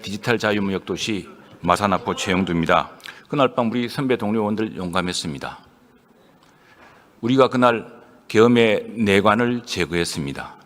디지털 자유무역 도시 마사나포 최영두입니다. 그날 밤 우리 선배 동료원들 용감했습니다. 우리가 그날 계엄의 내관을 제거했습니다.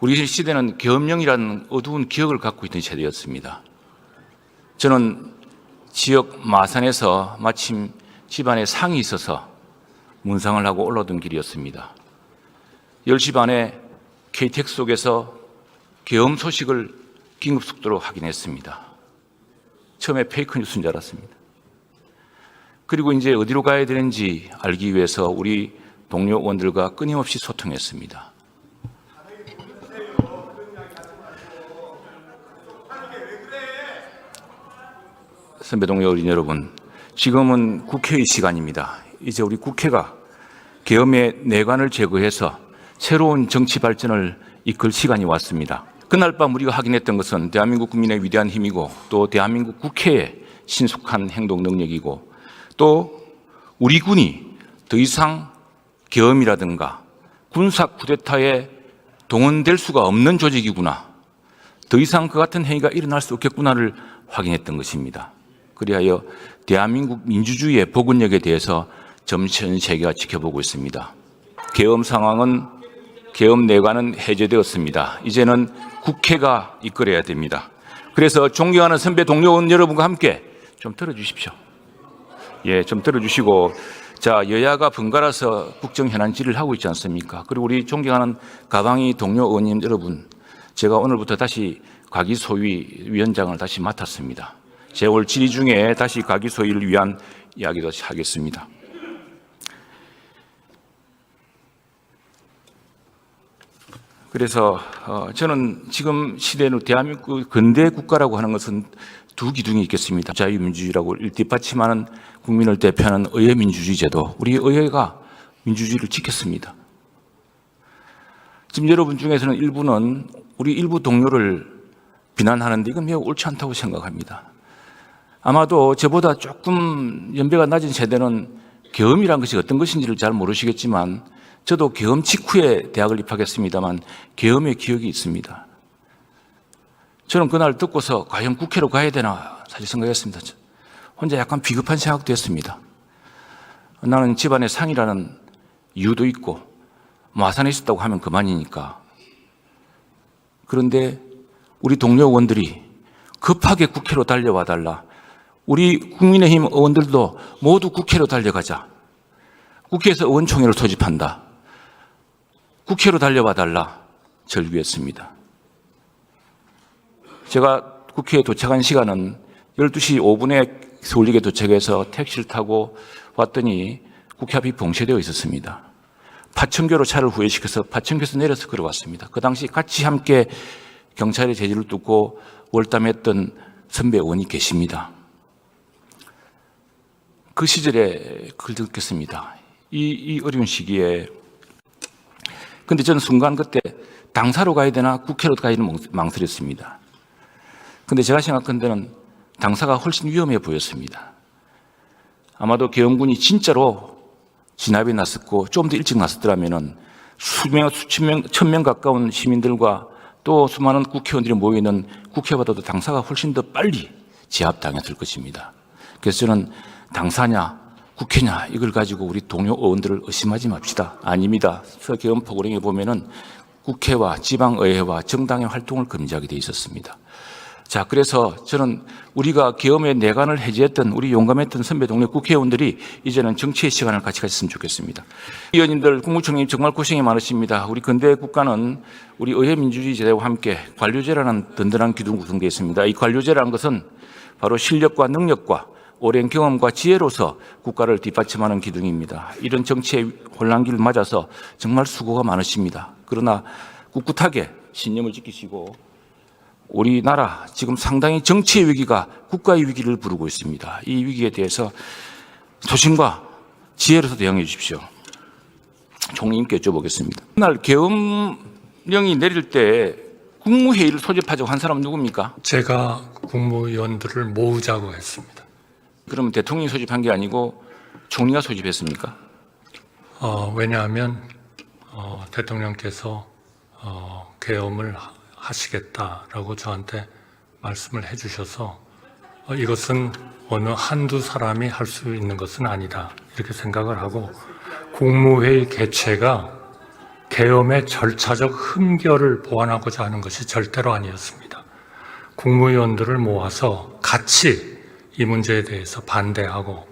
우리 시대는 계엄령이라는 어두운 기억을 갖고 있던 세대였습니다. 저는 지역 마산에서 마침 집안에 상이 있어서 문상을 하고 올라오던 길이었습니다. 10시 반에 KTX 속에서 계엄 소식을 긴급 속도로 확인했습니다. 처음에 페이크 뉴스인 줄 알았습니다. 그리고 이제 어디로 가야 되는지 알기 위해서 우리 동료원들과 끊임없이 소통했습니다. 선배 동료 어린 여러분, 지금은 국회의 시간입니다. 이제 우리 국회가 계엄의 내관을 제거해서 새로운 정치 발전을 이끌 시간이 왔습니다. 그날 밤 우리가 확인했던 것은 대한민국 국민의 위대한 힘이고 또 대한민국 국회의 신속한 행동 능력이고 또 우리 군이 더 이상 계엄이라든가 군사 쿠데타에 동원될 수가 없는 조직이구나. 더 이상 그 같은 행위가 일어날 수 없겠구나를 확인했던 것입니다. 그리하여 대한민국 민주주의의 복원력에 대해서 점천 세계가 지켜보고 있습니다. 계엄 상황은 계엄 내관은 해제되었습니다. 이제는 국회가 이끌어야 됩니다. 그래서 존경하는 선배 동료원 여러분과 함께 좀 들어주십시오. 예, 좀 들어주시고 자 여야가 번갈아서 국정 현안질을 하고 있지 않습니까? 그리고 우리 존경하는 가방이 동료 의원님 여러분, 제가 오늘부터 다시 과기 소위 위원장을 다시 맡았습니다. 제올 질의 중에 다시 과기 소위를 위한 이야기도 하겠습니다. 그래서 어, 저는 지금 시대는 대한민국 근대 국가라고 하는 것은 두 기둥이 있겠습니다. 자유민주주의라고 뒷받침하는 국민을 대표하는 의회 민주주의 제도. 우리 의회가 민주주의를 지켰습니다. 지금 여러분 중에서는 일부는 우리 일부 동료를 비난하는데 이건 매우 옳지 않다고 생각합니다. 아마도 저보다 조금 연배가 낮은 세대는 계엄이란 것이 어떤 것인지를 잘 모르시겠지만 저도 계엄 직후에 대학을 입학했습니다만 계엄의 기억이 있습니다. 저는 그날 듣고서 과연 국회로 가야 되나 사실 생각했습니다. 혼자 약간 비급한 생각도 했습니다. 나는 집안에 상이라는 이유도 있고 마산에 있었다고 하면 그만이니까. 그런데 우리 동료 의원들이 급하게 국회로 달려와 달라. 우리 국민의힘 의원들도 모두 국회로 달려가자. 국회에서 의원총회를 소집한다. 국회로 달려와 달라. 절규했습니다. 제가 국회에 도착한 시간은 12시 5분에 서울역에 도착해서 택시를 타고 왔더니 국회 앞이 봉쇄되어 있었습니다. 파천교로 차를 후회시켜서 파천교에서 내려서 걸어왔습니다. 그 당시 같이 함께 경찰의 제지를 뚫고 월담했던 선배 의원이 계십니다. 그 시절에 글 듣겠습니다. 이, 이 어려운 시기에 근데 저는 순간 그때 당사로 가야 되나 국회로 가야 되나 망설였습니다. 근데 제가 생각한 데는 당사가 훨씬 위험해 보였습니다. 아마도 계엄군이 진짜로 진압이 났었고 좀 더 일찍 났었더라면은 수명, 수천 명, 천 명 가까운 시민들과 또 수많은 국회의원들이 모이는 국회보다도 당사가 훨씬 더 빨리 제압당했을 것입니다. 그래서 저는 당사냐, 국회냐, 이걸 가지고 우리 동료 의원들을 의심하지 맙시다. 아닙니다. 서계엄 포고령에 보면은 국회와 지방의회와 정당의 활동을 금지하게 돼 있었습니다. 자, 그래서 저는 우리가 계엄의 내관을 해제했던 우리 용감했던 선배 동네 국회의원들이 이제는 정치의 시간을 같이 가졌으면 좋겠습니다. 의원님들, 국무총리님 정말 고생이 많으십니다. 우리 근대 국가는 우리 의회 민주주의 제도와 함께 관료제라는 든든한 기둥 구성되어 있습니다. 이 관료제라는 것은 바로 실력과 능력과 오랜 경험과 지혜로서 국가를 뒷받침하는 기둥입니다. 이런 정치의 혼란기를 맞아서 정말 수고가 많으십니다. 그러나 꿋꿋하게 신념을 지키시고 우리나라 지금 상당히 정치의 위기가 국가의 위기를 부르고 있습니다. 이 위기에 대해서 조심과 지혜로서 대응해 주십시오. 총리님께 여쭤보겠습니다. 그날 계엄령이 내릴 때 국무회의를 소집하자고 한 사람은 누굽니까? 제가 국무위원들을 모으자고 했습니다. 그러면 대통령이 소집한 게 아니고 총리가 소집했습니까? 어, 왜냐하면 어, 대통령께서 어, 계엄을 하- 하시겠다라고 저한테 말씀을 해주셔서 어, 이것은 어느 한두 사람이 할 수 있는 것은 아니다 이렇게 생각을 하고 국무회의 개최가 계엄의 절차적 흠결을 보완하고자 하는 것이 절대로 아니었습니다. 국무위원들을 모아서 같이 이 문제에 대해서 반대하고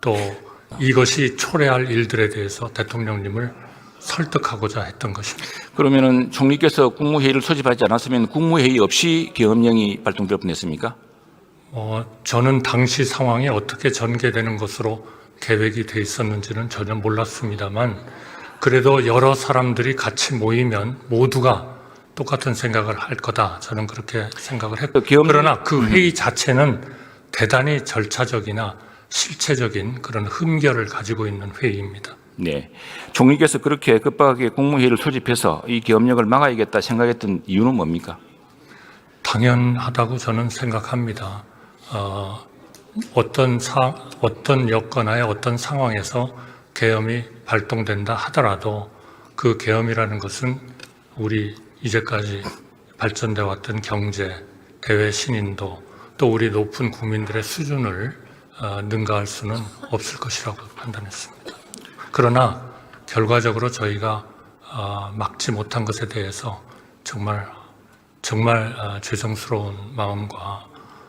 또 이것이 초래할 일들에 대해서 대통령님을 설득하고자 했던 것입니다. 그러면은 총리께서 국무회의를 소집하지 않았으면 국무회의 없이 계엄령이 발동될 뻔했습니까? 어, 저는 당시 상황이 어떻게 전개되는 것으로 계획이 돼 있었는지는 전혀 몰랐습니다만 그래도 여러 사람들이 같이 모이면 모두가 똑같은 생각을 할 거다. 저는 그렇게 생각을 했고 그 계엄- 그러나 그 회의 자체는 대단히 절차적이나 실체적인 그런 흠결을 가지고 있는 회의입니다. 네. 총리께서 그렇게 급하게 국무회의를 소집해서 이 계엄령을 막아야겠다 생각했던 이유는 뭡니까? 당연하다고 저는 생각합니다. 어, 어떤 사, 어떤 여건하에 어떤 상황에서 계엄이 발동된다 하더라도 그 계엄이라는 것은 우리 이제까지 발전돼 왔던 경제, 대외 신인도 또 우리 높은 국민들의 수준을 어, 능가할 수는 없을 것이라고 판단했습니다. 그러나 결과적으로 저희가 어, 막지 못한 것에 대해서 정말 정말 어, 죄송스러운 마음과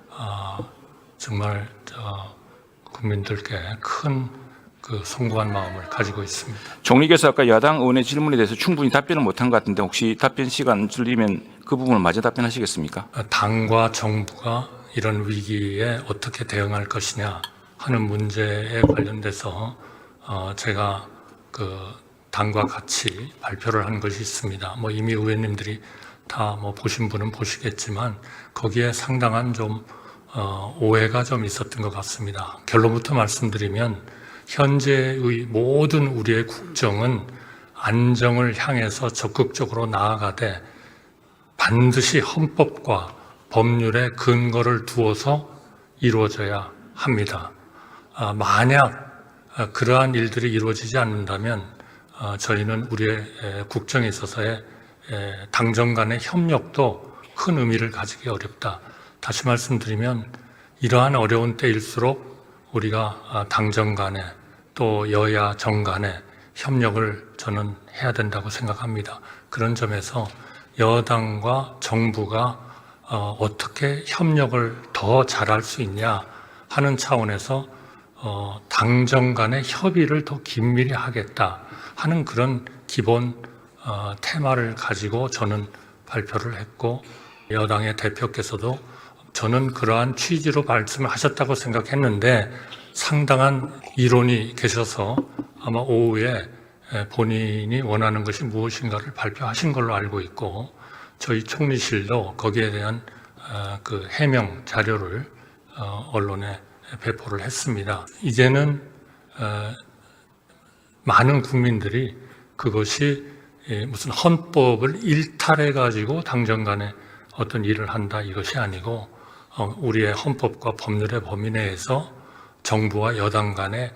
어, 정말 어, 국민들께 큰 그 송구한 마음을 가지고 있습니다. 총리께서 아까 야당 의원의 질문에 대해서 충분히 답변을 못한 것 같은데 혹시 답변 시간 줄이면 그 부분을 마저 답변하시겠습니까? 어, 당과 정부가 이런 위기에 어떻게 대응할 것이냐 하는 문제에 관련돼서 어, 제가 그 당과 같이 발표를 한 것이 있습니다. 뭐 이미 의원님들이 다 뭐 보신 분은 보시겠지만 거기에 상당한 좀 어, 오해가 좀 있었던 것 같습니다. 결론부터 말씀드리면 현재의 모든 우리의 국정은 안정을 향해서 적극적으로 나아가되 반드시 헌법과 법률의 근거를 두어서 이루어져야 합니다. 아, 만약 아, 그러한 일들이 이루어지지 않는다면 아, 저희는 우리의 에, 국정에 있어서의 에, 당정 간의 협력도 큰 의미를 가지기 어렵다. 다시 말씀드리면 이러한 어려운 때일수록 우리가 아, 당정 간에 또 여야 정 간에 협력을 저는 해야 된다고 생각합니다. 그런 점에서 여당과 정부가 어, 어떻게 협력을 더 잘할 수 있냐 하는 차원에서 어, 당정 간의 협의를 더 긴밀히 하겠다 하는 그런 기본 어, 테마를 가지고 저는 발표를 했고 여당의 대표께서도 저는 그러한 취지로 말씀을 하셨다고 생각했는데 상당한 이론이 계셔서 아마 오후에 에, 본인이 원하는 것이 무엇인가를 발표하신 걸로 알고 있고 저희 총리실도 거기에 대한 어, 그 해명 자료를 어, 언론에 배포를 했습니다. 이제는 어, 많은 국민들이 그것이 예, 무슨 헌법을 일탈해 가지고 당정 간에 어떤 일을 한다 이것이 아니고 어, 우리의 헌법과 법률의 범위 내에서 정부와 여당 간에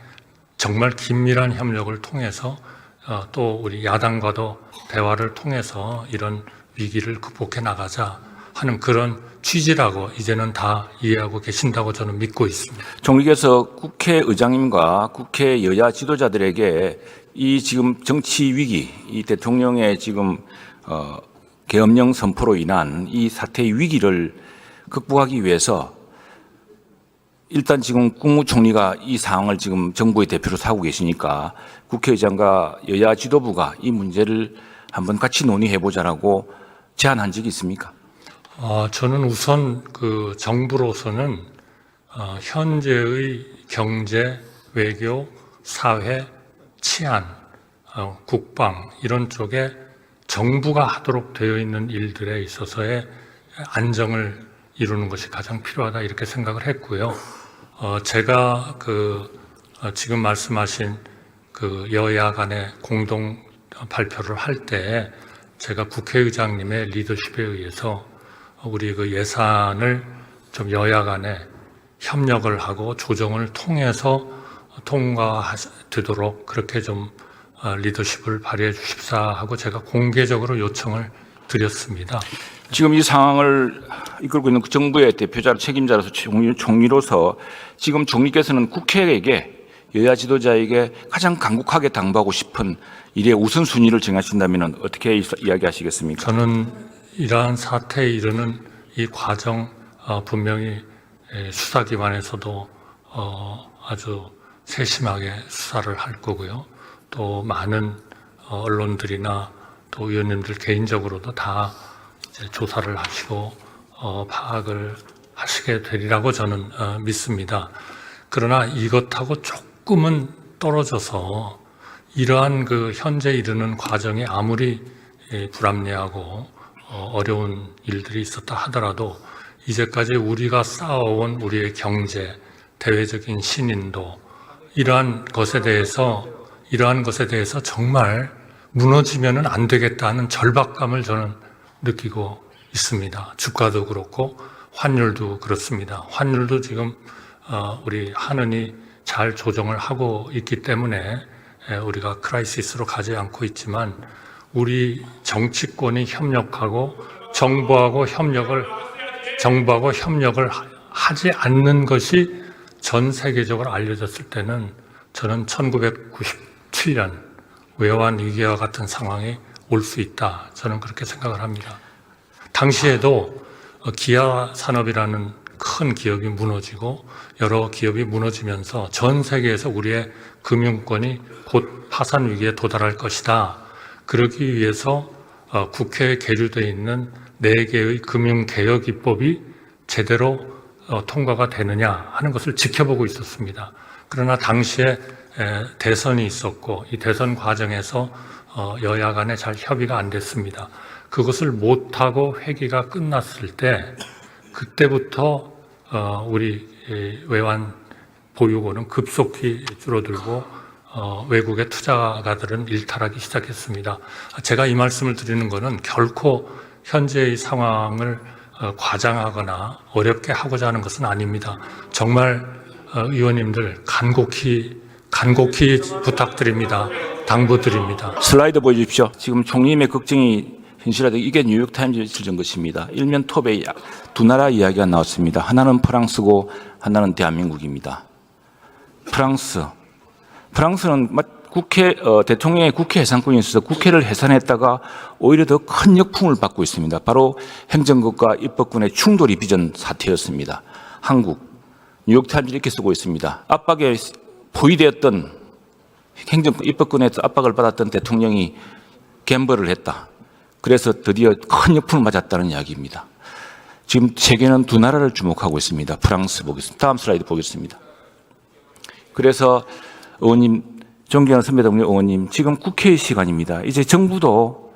정말 긴밀한 협력을 통해서 어, 또 우리 야당과도 대화를 통해서 이런 위기를 극복해 나가자 하는 그런 취지라고 이제는 다 이해하고 계신다고 저는 믿고 있습니다. 총리께서 국회의장님과 국회 여야 지도자들에게 이 지금 정치 위기, 이 대통령의 지금 어, 계엄령 선포로 인한 이 사태의 위기를 극복하기 위해서 일단 지금 국무총리가 이 상황을 지금 정부의 대표로 사고 계시니까 국회의장과 여야 지도부가 이 문제를 한번 같이 논의해 보자라고 제안한 적이 있습니까? 어, 저는 우선 그 정부로서는 어, 현재의 경제, 외교, 사회, 치안, 어, 국방 이런 쪽에 정부가 하도록 되어 있는 일들에 있어서의 안정을 이루는 것이 가장 필요하다 이렇게 생각을 했고요. 어, 제가 그 어, 지금 말씀하신 그 여야 간의 공동 발표를 할 때 제가 국회의장님의 리더십에 의해서 우리 그 예산을 좀 여야 간에 협력을 하고 조정을 통해서 통과되도록 그렇게 좀 어, 리더십을 발휘해 주십사 하고 제가 공개적으로 요청을 드렸습니다. 지금 이 상황을 이끌고 있는 그 정부의 대표자 책임자로서 총리, 총리로서 지금 총리께서는 국회에게 여야 지도자에게 가장 강국하게 당부하고 싶은 일의 우선순위를 정하신다면 어떻게 이- 이야기하시겠습니까? 저는 이러한 사태에 이르는 이 과정 어, 분명히 에, 수사기관에서도 어, 아주 세심하게 수사를 할 거고요. 또 많은 어, 언론들이나 또 의원님들 개인적으로도 다 조사를 하시고 어, 파악을 하시게 되리라고 저는 어, 믿습니다. 그러나 이것하고 조금 은 떨어져서 이러한 그 현재 이르는 과정이 아무리 예, 불합리하고 어, 어려운 일들이 있었다 하더라도 이제까지 우리가 쌓아온 우리의 경제, 대외적인 신인도 이러한 것에 대해서 이러한 것에 대해서 정말 무너지면은 안 되겠다는 절박감을 저는 느끼고 있습니다. 주가도 그렇고 환율도 그렇습니다. 환율도 지금 어, 우리 하느니 잘 조정을 하고 있기 때문에 에, 우리가 크라이시스로 가지 않고 있지만 우리 정치권이 협력하고 정부하고 협력을 정부하고 협력을 하- 하지 않는 것이 전 세계적으로 알려졌을 때는 저는 1997년 외환 위기와 같은 상황이 올 수 있다. 저는 그렇게 생각을 합니다. 당시에도 어, 기아 산업이라는 큰 기업이 무너지고 여러 기업이 무너지면서 전 세계에서 우리의 금융권이 곧 파산 위기에 도달할 것이다. 그러기 위해서 어, 국회에 계류되어 있는 네 개의 금융개혁 입법이 제대로 어, 통과가 되느냐 하는 것을 지켜보고 있었습니다. 그러나 당시에 에, 대선이 있었고 이 대선 과정에서 어, 여야 간에 잘 협의가 안 됐습니다. 그것을 못하고 회기가 끝났을 때 그때부터 어, 우리 이 외환 보유고는 급속히 줄어들고 어, 외국의 투자가들은 일탈하기 시작했습니다. 제가 이 말씀을 드리는 것은 결코 현재의 상황을 어, 과장하거나 어렵게 하고자 하는 것은 아닙니다. 정말 어, 의원님들 간곡히 간곡히 부탁드립니다. 당부드립니다. 슬라이드 보여주십시오. 지금 총리님의 걱정이 현실화되고 이게 뉴욕타임즈에 실은 것입니다. 일면 톱에 야- 두 나라 이야기가 나왔습니다. 하나는 프랑스고 하나는 대한민국입니다. 프랑스. 프랑스는 마- 국회 어, 대통령의 국회 해산권이 있어서 국회를 해산했다가 오히려 더 큰 역풍을 받고 있습니다. 바로 행정국과 입법군의 충돌이 빚은 사태였습니다. 한국 뉴욕타임즈 이렇게 쓰고 있습니다. 압박에 포위되었던 행정 입법권에서 압박을 받았던 대통령이 갬벌을 했다. 그래서 드디어 큰 역풍을 맞았다는 이야기입니다. 지금 세계는 두 나라를 주목하고 있습니다. 프랑스 보겠습니다. 다음 슬라이드 보겠습니다. 그래서 의원님, 존경하는 선배들 의원님, 지금 국회의 시간입니다. 이제 정부도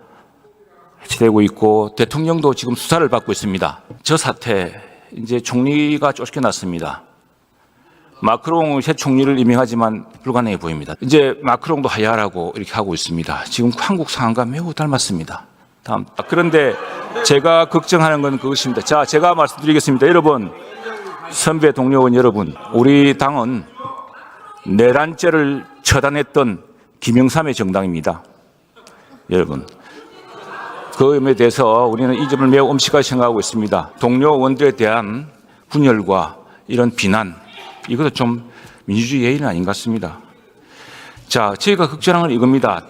해체되고 있고 대통령도 지금 수사를 받고 있습니다. 저 사태 이제 총리가 쫓겨났습니다. 마크롱 새 총리를 임명하지만 불가능해 보입니다. 이제 마크롱도 하야라고 이렇게 하고 있습니다. 지금 한국 상황과 매우 닮았습니다. 다음. 아, 그런데 제가 걱정하는 건 그것입니다. 자, 제가 말씀드리겠습니다. 여러분, 선배 동료원 여러분, 우리 당은 내란죄를 처단했던 김영삼의 정당입니다. 여러분, 그음에 대해서 우리는 이 점을 매우 엄식하게 생각하고 있습니다. 동료 의원들에 대한 분열과 이런 비난, 이것도 좀 민주주의 예의는 아닌 것 같습니다. 자, 저희가 걱정하는 건 이겁니다.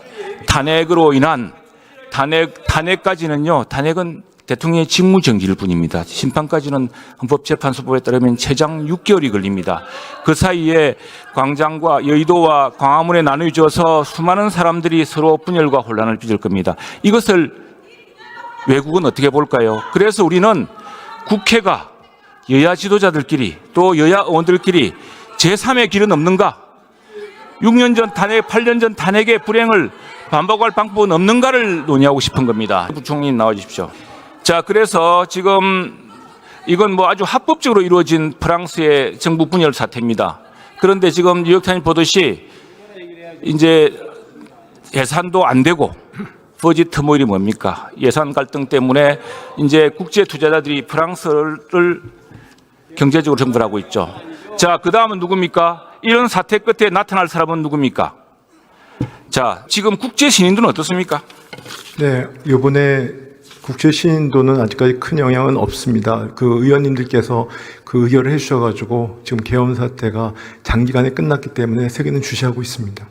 탄핵으로 인한 탄핵, 탄핵까지는요, 탄핵은 대통령의 직무 정지일 뿐입니다. 심판까지는 헌법재판소법에 따르면 최장 6개월이 걸립니다. 그 사이에 광장과 여의도와 광화문에 나누어져서 수많은 사람들이 서로 분열과 혼란을 빚을 겁니다. 이것을 외국은 어떻게 볼까요? 그래서 우리는 국회가 여야 지도자들끼리 또 여야 의원들끼리 제3의 길은 없는가? 6년 전 탄핵, 8년 전 탄핵의 불행을 반복할 방법은 없는가를 논의하고 싶은 겁니다. 부총리 나와 주십시오. 자, 그래서 지금 이건 뭐 아주 합법적으로 이루어진 프랑스의 정부 분열 사태입니다. 그런데 지금 뉴욕타임스 보듯이 이제 예산도 안 되고 버짓 터모일이 뭡니까? 예산 갈등 때문에 이제 국제 투자자들이 프랑스를 경제적으로 정벌하고 있죠. 자, 그 다음은 누굽니까? 이런 사태 끝에 나타날 사람은 누굽니까? 자, 지금 국제 신인들은 어떻습니까? 네, 이번에 국제 시인도는 아직까지 큰 영향은 없습니다. 그 의원님들께서 그 의결을 해주셔가지고 지금 계엄 사태가 장기간에 끝났기 때문에 세계는 주시하고 있습니다.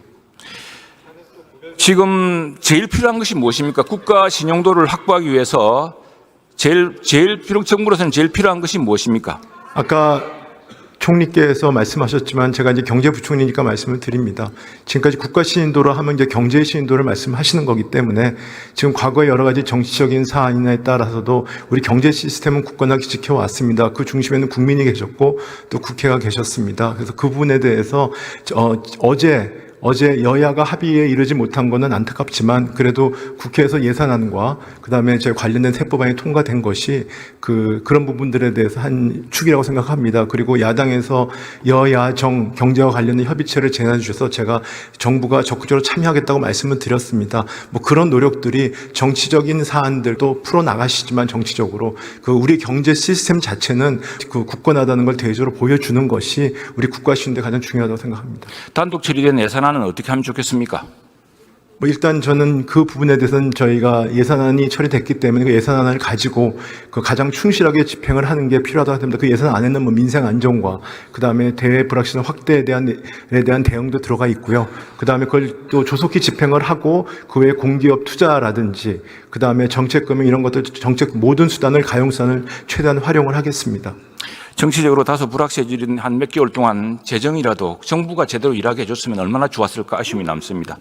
지금 제일 필요한 것이 무엇입니까? 국가 신용도를 확보하기 위해서 제일 제일 필요 정부로서는 제일 필요한 것이 무엇입니까? 아까 총리께서 말씀하셨지만 제가 이제 경제부총리니까 말씀을 드립니다. 지금까지 국가 시인도로 하면 이제 경제 시인도를 말씀하시는 거기 때문에 지금 과거의 여러 가지 정치적인 사안이나에 따라서도 우리 경제 시스템은 굳건하게 지켜왔습니다. 그 중심에는 국민이 계셨고 또 국회가 계셨습니다. 그래서 그 부분에 대해서 어, 어제 어제 여야가 합의에 이르지 못한 것은 안타깝지만 그래도 국회에서 예산안과 그다음에 제 관련된 세법안이 통과된 것이 그 그런 부분들에 대해서 한 축이라고 생각합니다. 그리고 야당에서 여야 정 경제와 관련된 협의체를 제안해 주셔서 제가 정부가 적극적으로 참여하겠다고 말씀을 드렸습니다. 뭐 그런 노력들이 정치적인 사안들도 풀어 나가시지만 정치적으로 그 우리 경제 시스템 자체는 그 굳건하다는 걸 대조로 보여주는 것이 우리 국가 시인데 가장 중요하다고 생각합니다. 단독 처리된 예산안 은 어떻게 하면 좋겠습니까? 뭐 일단 저는 그 부분에 대해서는 저희가 예산안이 처리됐기 때문에 그 예산안을 가지고 그 가장 충실하게 집행을 하는 게 필요하다고 합니다. 그 예산 안에는 뭐 민생 안정과 그 다음에 대외 불확실성 확대에 대한 에 대한 대응도 들어가 있고요. 그 다음에 그걸 또 조속히 집행을 하고 그 외에 공기업 투자라든지 그 다음에 정책 금융 이런 것들 정책 모든 수단을 가용 수단을 최대한 활용을 하겠습니다. 정치적으로 다소 불확실해진 한 몇 개월 동안 재정이라도 정부가 제대로 일하게 해줬으면 얼마나 좋았을까 아쉬움이 남습니다.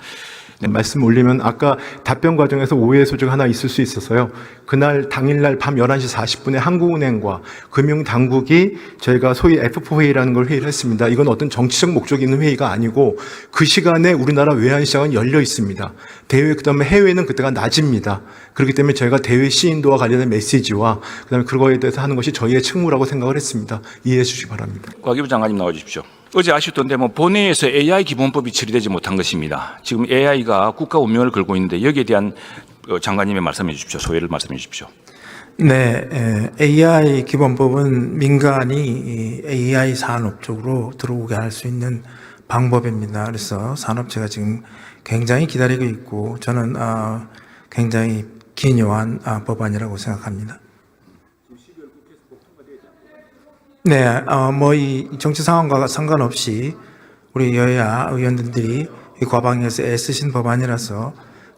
네, 말씀 올리면 아까 답변 과정에서 오해 소지가 하나 있을 수 있어서요. 그날 당일날 밤 11시 40분에 한국은행과 금융당국이 저희가 소위 F4 회의라는 걸 회의를 했습니다. 이건 어떤 정치적 목적이 있는 회의가 아니고 그 시간에 우리나라 외환시장은 열려 있습니다. 대외 그다음에 해외는 그때가 낮입니다. 그렇기 때문에 저희가 대외 시인도와 관련된 메시지와 그다음에 그거에 대해서 하는 것이 저희의 책무라고 생각을 했습니다. 이해해 주시기 바랍니다. 과기부 장관님 나와 주십시오. 어제 아쉽던데 뭐 본회의에서 AI 기본법이 처리되지 못한 것입니다. 지금 AI가 국가 운명을 걸고 있는데 여기에 대한 어, 장관님의 말씀해 주십시오. 소회를 말씀해 주십시오. 네, 에, AI 기본법은 민간이 이 AI 산업 쪽으로 들어오게 할 수 있는 방법입니다. 그래서 산업체가 지금 굉장히 기다리고 있고 저는 아, 굉장히 기묘한 아, 법안이라고 생각합니다. 네, 어, 뭐이 정치 상황과 상관없이 우리 여야 의원들이 이 과방에서 애쓰신 법안이라서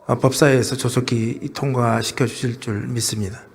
어, 법사위에서 조속히 통과시켜 주실 줄 믿습니다.